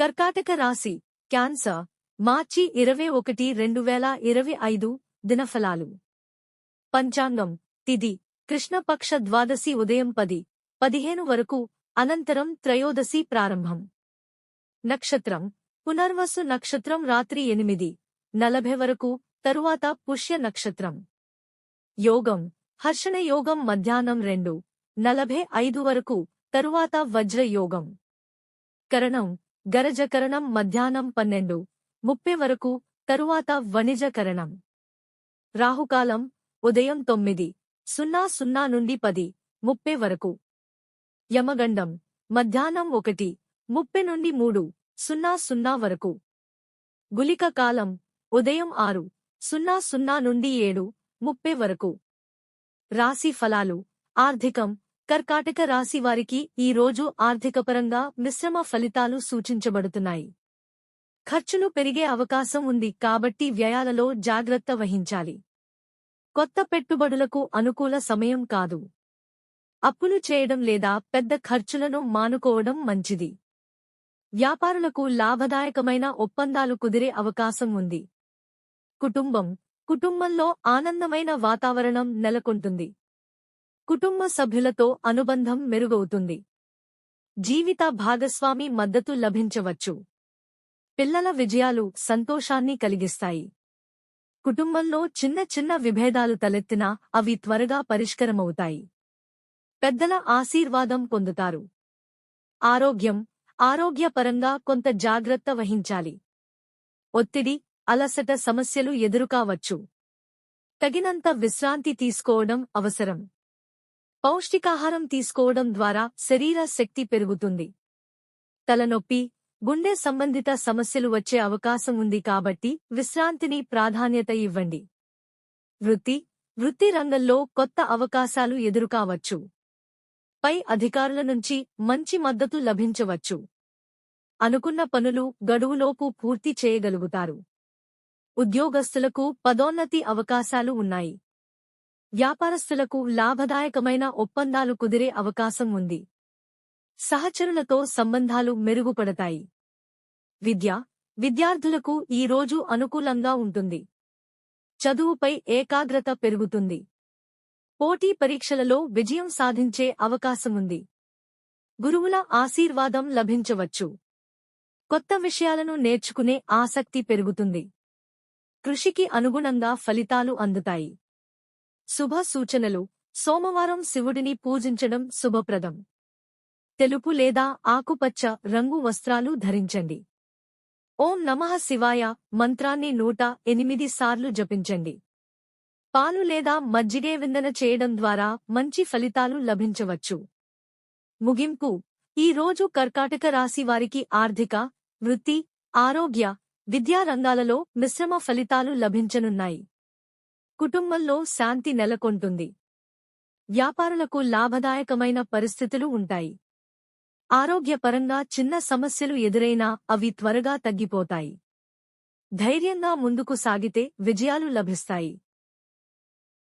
కర్కాటక రాశి క్యాన్సర్ మార్చి ఇరవై ఒకటి రెండు వేల ఇరవై ఐదు దినఫలాలు. పంచాంగం తిది కృష్ణపక్ష ద్వాదశి ఉదయం పది పదిహేను వరకు అనంతరం త్రయోదశి ప్రారంభం. నక్షత్రం పునర్వసు నక్షత్రం రాత్రి ఎనిమిది నలభై వరకు తరువాత పుష్య నక్షత్రం. యోగం హర్షణ యోగం మధ్యాహ్నం రెండు నలభై ఐదు వరకు తరువాత వజ్రయోగం. కరణం గరజకరణం మధ్యాహ్నం పన్నెండు. ముప్పై వరకు తరువాత వణిజకరణం. రాహుకాలం ఉదయం తొమ్మిది. సున్నా సున్నా నుండి పది. ముప్పై వరకు. యమగండం మధ్యాహ్నం ఒకటి. ముప్పై నుండి మూడు. సున్నా సున్నా వరకు. గులిక కాలం ఉదయం ఆరు. సున్నా సున్నా నుండి ఏడు. ముప్పై వరకు. రాశి ఫలాలు ఆర్థికం కర్కాటక రాశి వారికి ఈ రోజు ఆర్థికపరంగా మిశ్రమ ఫలితాలు సూచించబడుతున్నాయి. ఖర్చులు పెరిగే అవకాశం ఉంది కాబట్టి వ్యయాలలో జాగ్రత్త వహించాలి. కొత్త పెట్టుబడులకు అనుకూల సమయం కాదు. అప్పులు చేయడం లేదా పెద్ద ఖర్చులను మానుకోవడం మంచిది. వ్యాపారులకు లాభదాయకమైన ఒప్పందాలు కుదిరే అవకాశం ఉంది. కుటుంబం కుటుంబంలో ఆనందమైన వాతావరణం నెలకొంటుంది. కుటుంబ సభ్యులతో అనుబంధం మెరుగవుతుంది. జీవిత భాగస్వామి మద్దతు లభించవచ్చు. పిల్లల విజయాలు సంతోషాన్ని కలిగిస్తాయి. కుటుంబంలో చిన్న చిన్న విభేదాలు తలెత్తినా అవి త్వరగా పరిష్కరమవుతాయి. పెద్దల ఆశీర్వాదం పొందుతారు. ఆరోగ్యం ఆరోగ్యపరంగా కొంత జాగ్రత్త వహించాలి. ఒత్తిడి అలసట సమస్యలు ఎదురుకావచ్చు. తగినంత విశ్రాంతి తీసుకోవడం అవసరం. పౌష్టికాహారం తీసుకోవడం ద్వారా శరీర శక్తి పెరుగుతుంది. తలనొప్పి గుండె సంబంధిత సమస్యలు వచ్చే అవకాశం ఉంది కాబట్టి విశ్రాంతిని ప్రాధాన్యత ఇవ్వండి. వృత్తి వృత్తి రంగంలో కొత్త అవకాశాలు ఎదురుకావచ్చు. పై అధికారుల నుంచి మంచి మద్దతు లభించవచ్చు. అనుకున్న పనులు గడువులోపు పూర్తి చేయగలుగుతారు. ఉద్యోగస్తులకు పదోన్నతి అవకాశాలు ఉన్నాయి. వ్యాపారస్తులకు లాభదాయకమైన ఒప్పందాలు కుదిరే అవకాశం ఉంది. సహచరులతో సంబంధాలు మెరుగుపడతాయి. విద్య విద్యార్థులకు ఈ రోజు అనుకూలంగా ఉంటుంది. చదువుపై ఏకాగ్రత పెరుగుతుంది. పోటీ పరీక్షలలో విజయం సాధించే అవకాశముంది గురువుల ఆశీర్వాదం లభించవచ్చు. కొత్త విషయాలను నేర్చుకునే ఆసక్తి పెరుగుతుంది. కృషికి అనుగుణంగా ఫలితాలు అందుతాయి. శుభ సూచనలు సోమవారం శివుడిని పూజించడం శుభప్రదం. తెలుపు లేదా ఆకుపచ్చ రంగు వస్త్రాలు ధరించండి. ఓం నమః శివాయ. మంత్రాన్ని నూట ఎనిమిది సార్లు జపించండి. పాలు లేదా మజ్జిగే విందన చేయడం ద్వారా మంచి ఫలితాలు లభించవచ్చు. ముగింపు. ఈ రోజు కర్కాటక రాశి వారికి ఆర్థిక వృత్తి ఆరోగ్య విద్యా రంగాలలో మిశ్రమ ఫలితాలు లభించనున్నాయి. కుటుంబంలో శాంతి నెలకొంటుంది. వ్యాపారులకు లాభదాయకమైన పరిస్థితులు ఉంటాయి. ఆరోగ్యపరంగా చిన్న సమస్యలు ఎదురైనా అవి త్వరగా తగ్గిపోతాయి. ధైర్యంగా ముందుకు సాగితే విజయాలు లభిస్తాయి.